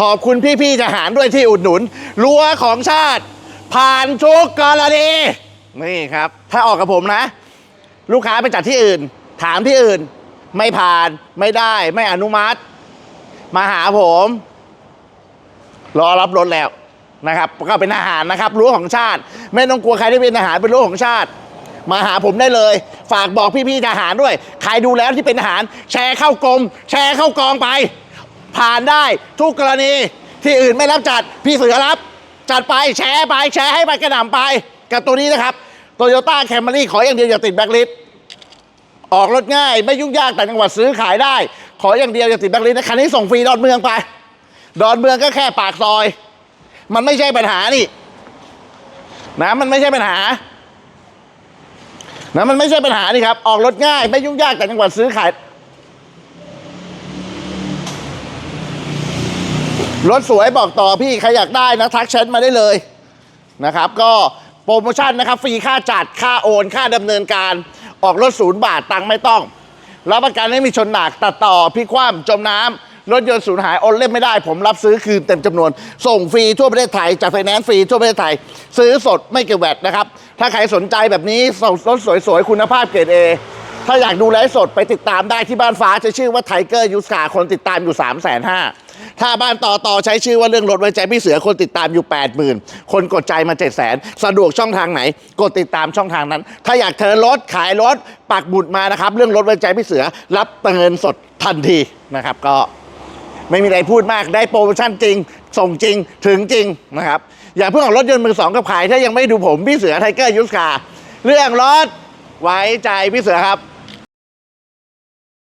ขอบคุณพี่ๆทหารด้วยที่อุดหนุนรั้วของชาติ ผ่านทุกกรณีนี่ครับ ถ้าออกกับผมนะ ลูกค้าไปจัดที่อื่น ถามที่อื่น ไม่ผ่านไม่ได้ ไม่อนุมัติ มาหาผม รอรับรถแล้วนะครับ ก็เป็นทหารนะครับรั้วของชาติ ไม่ต้องกลัวใครที่เป็นทหารเป็นรั้วของชาติมาหาผมได้เลย ฝากบอกพี่ๆทหารด้วย ใครดูแล้วที่เป็นทหาร แชร์เข้ากรม แชร์เข้ากองไป ผ่านได้ทุกกรณีที่อื่นไม่รับจัด พี่เสือรับ จัดไปแชร์ไปแชร์ให้ไปกระหน่ำไป กับตัวนี้นะครับโตโยต้าแคมรี่ขออย่างเดียวอย่าติดแบ็คลิสออกรถง่าย ไม่ยุ่งยากแต่จังหวัดซื้อขายได้ ขออย่างเดียวอย่าติดแบ็คลิสนะคันนี้ส่งฟรีดอนเมืองไป ดอนเมืองก็แค่ปากซอย มันไม่ใช่ปัญหานี่นะมันไม่ใช่ปัญหานะมันไม่ใช่ปัญหานี่ครับ ออกรถง่าย ไม่ยุ่งยากแต่จังหวัดซื้อขาย รถสวยบอกต่อพี่ใครอยากได้นะทักแชทมาได้เลยนะครับ ก็โปรโมชั่นนะครับฟรีค่าจัดค่าโอนค่าดำเนินการออกรถศูนย์บาทตังค์ไม่ต้องรับประกันไม่มีชนหนักตัดต่อพลิกคว่ำจมน้ำรถยนต์สูญหายโอนเล่มไม่ได้ ผมรับซื้อคืนเต็มจำนวน ส่งฟรีทั่วประเทศไทยจากไฟแนนซ์ฟรีทั่วประเทศไทย ซื้อสดไม่เก็บแวตนะครับ ถ้าใครสนใจแบบนี้ส่งรถสวยๆ คุณภาพเกรดเอ ถ้าอยากดูไลฟ์สดไปติดตามได้ที่บ้านฟ้าจะชื่อว่าไทเกอร์ยูสกาคนติดตามอยู่3 5 0 0 0 0ถ้าบ้านต่อต่อใช้ชื่อว่าเรื่องรถไว้ใจพี่เสือคนติดตามอยู่ 80,000คนกดใจมา7 0 0 0 0 0สะดวกช่องทางไหน กดติดตามช่องทางนั้น ถ้าอยากเทิร์รถขายรถปักบุตรมานะครับ เรื่องรถไว้ใจพี่เสือรับเงินสดทันทีนะครับก็ไม่มีอะไรพูดมากได้โปรโมชั่นจริง ส่งจริงถึงจริงนะครับ อย่าเพิ่งออกรถยนต์มือสองกับขาย ถ้ายังไม่ดูผม พี่เสือไทเกอร์ยุสกาเรื่องรถไว้ใจพี่เสือครับ